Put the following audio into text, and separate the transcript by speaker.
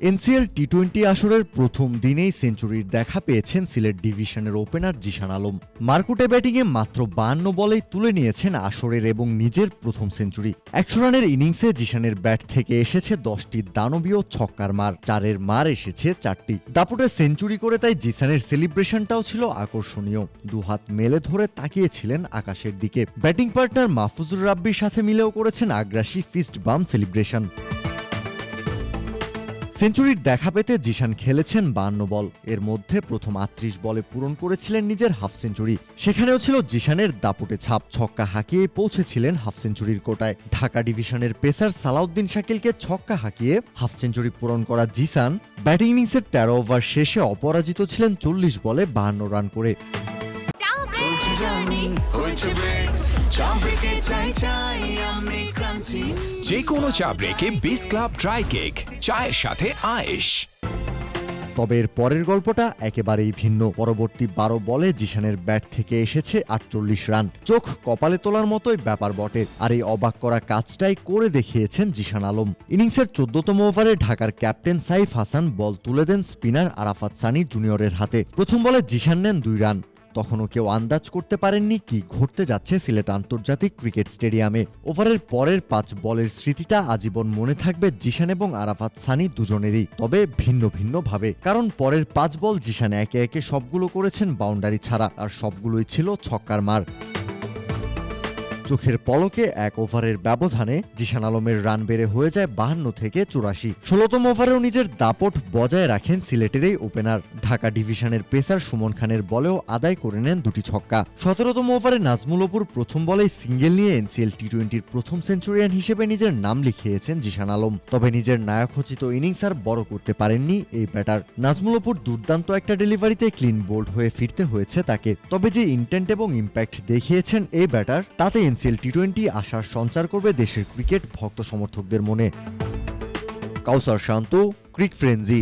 Speaker 1: NCL T twenty আসরের প্রথম দিনেই সেঞ্চুরির দেখা পেয়েছেন সিলেট ডিভিশনের ওপেনার জিশান আলম। মার্কুটে ব্যাটিংয়ে মাত্র বান্ন বলেই তুলে নিয়েছেন আসরের এবং নিজের প্রথম সেঞ্চুরি। একশো রানের ইনিংসে জিশানের ব্যাট থেকে এসেছে দশটি দানবীয় ছক্কার মার। চারের মার এসেছে চারটি। দাপুটে সেঞ্চুরি করে তাই জিসানের সেলিব্রেশনটাও ছিল আকর্ষণীয়। দুহাত মেলে ধরে তাকিয়েছিলেন আকাশের দিকে। ব্যাটিং পার্টনার মাহফুজুর রাব্বির সাথে মিলেও করেছেন আগ্রাসী ফিস্ট বাম সেলিব্রেশন। সেঞ্চুরির দেখা পেতে জিশান খেলেছেন বান্ন বল। এর মধ্যে প্রথম আটত্রিশ বলে পূরণ করেছিলেন নিজের হাফ সেঞ্চুরি। সেখানেও ছিল জিশানের দাপুটে ছাপ, ছক্কা হাঁকিয়ে পৌঁছেছিলেন হাফ সেঞ্চুরির কোটায়। ঢাকা ডিভিশনের পেসার সালাউদ্দিন শাকিলকে ছক্কা হাঁকিয়ে হাফ সেঞ্চুরি পূরণ করা জিসান ব্যাটিং ইনিংসের তেরো ওভার শেষে অপরাজিত ছিলেন চল্লিশ বলে বাহান্ন রান করে।
Speaker 2: চা ব্রেকে চাই চাই আমি ক্রান্তি।
Speaker 3: যে কোনো চা ব্রেকে বিস ক্লাব ড্রাই কেক চায়ের সাথে আয়েশ।
Speaker 1: তবে এর পরের গল্পটা একেবারেই ভিন্ন। পরবর্তী বারো বলে জিশানের ব্যাট থেকে এসেছে আটচল্লিশ রান। চোখ কপালে তোলার মতোই ব্যাপার বটে আর এই অবাক করা কাজটাই করে দেখিয়েছেন জিশান আলম। ইনিংসের চোদ্দতম ওভারে ঢাকার ক্যাপ্টেন সাইফ হাসান বল তুলে দেন স্পিনার আরাফাত সানি জুনিয়রের হাতে। প্রথম বলে জিশান নেন দুই রান। তখনও কেউ আন্দাজ করতে পারেননি কি ঘটতে যাচ্ছে সিলেট আন্তর্জাতিক ক্রিকেট স্টেডিয়ামে। ওভারের পরের পাঁচ বলের স্মৃতিটা আজীবন মনে থাকবে জিশান এবং আরাফাত সানি দুজনেরই, তবে ভিন্ন ভিন্ন ভাবে কারণ পরের পাঁচ বল জিশান একে একে সবগুলো করেছেন বাউন্ডারি ছাড়া, আর সবগুলোই ছিল ছক্কার মার। চোখের পলকে এক ওভারের ব্যবধানে জিশান আলমের রান বেড়ে হয়ে যায় বাহান্ন থেকে চুরাশি। ষোলতম ওভারেও নিজের দাপট বজায় রাখেন সিলেটের এই ওপেনার। ঢাকা ডিভিশনের পেসার সুমন খানের বলেও আদায় করে নেন দুটি ছক্কা। সতেরোতম ওভারে নাজমুল অপুর প্রথম বলেই সিঙ্গেল নিয়ে এনসিএল টি টোয়েন্টির প্রথম সেঞ্চুরিয়ান হিসেবে নিজের নাম লিখিয়েছেন জিশান আলম। তবে নিজের নায়কোচিত ইনিংস আর বড় করতে পারেননি এই ব্যাটার। নাজমুল অপুর দুর্দান্ত একটা ডেলিভারিতে ক্লিন বোল্ড হয়ে ফিরতে হয়েছে তাকে। তবে যে ইন্টেন্ট এবং ইম্প্যাক্ট দেখিয়েছেন এই ব্যাটার, তাতে এনসিএল টি টোয়েন্টি আশার সঞ্চার করবে দেশের ক্রিকেট ভক্ত সমর্থকদের মনে। কাউসার শান্ত, ক্রিক ফ্রেঞ্জি